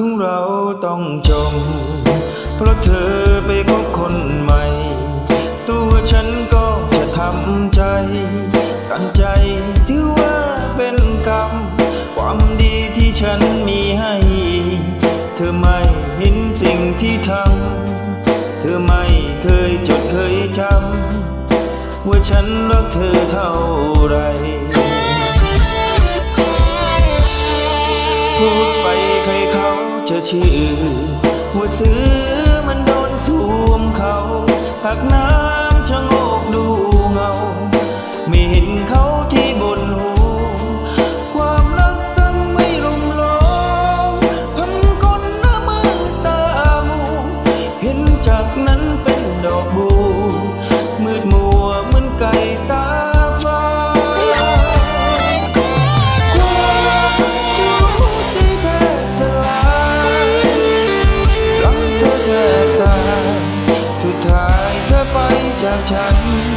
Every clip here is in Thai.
ของเราต้องจม เพราะเธอไปคบคนใหม่ ตัวฉันก็จะทำใจ กันใจถือว่าเป็นกรรม ความดีที่ฉันมีให้ เธอไม่เห็นสิ่งที่ทำ เธอไม่เคยจดเคยจำ ว่าฉันรักเธอเท่าไร ชื่อว่าเสือมันโดนสวมเขา ตักน้ำชะโงกดูเงา ไม่เห็นเขาที่บนหูความรักทำไม่รุมร้องพันคนหน้ามือตามูเห็นจากนั้นเป็นดอกบูมืดมั ฉัน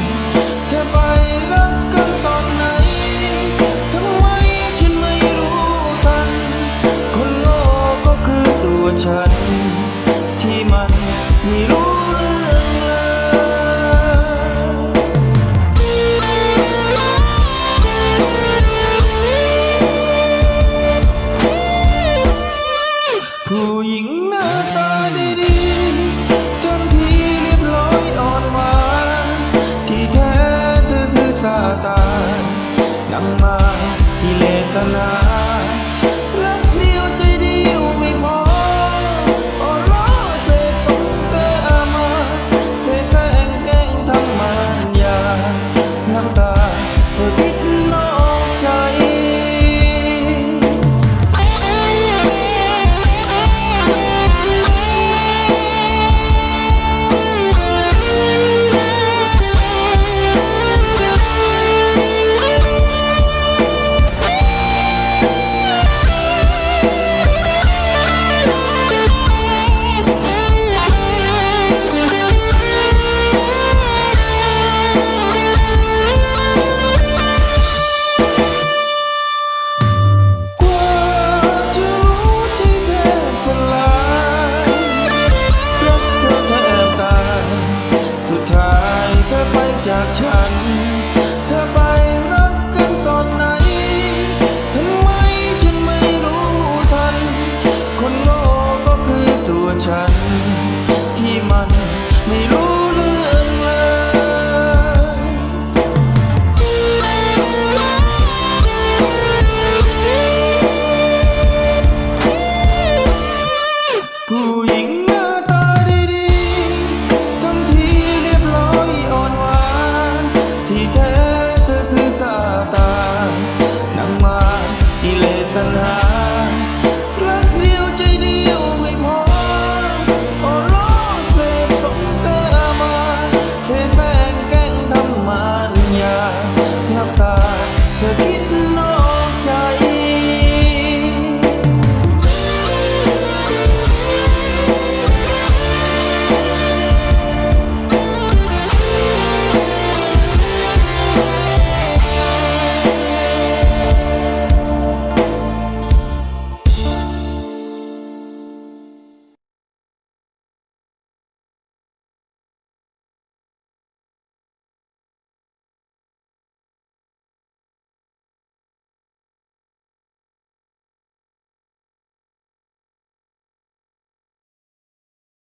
กิเลสตัณหา tanha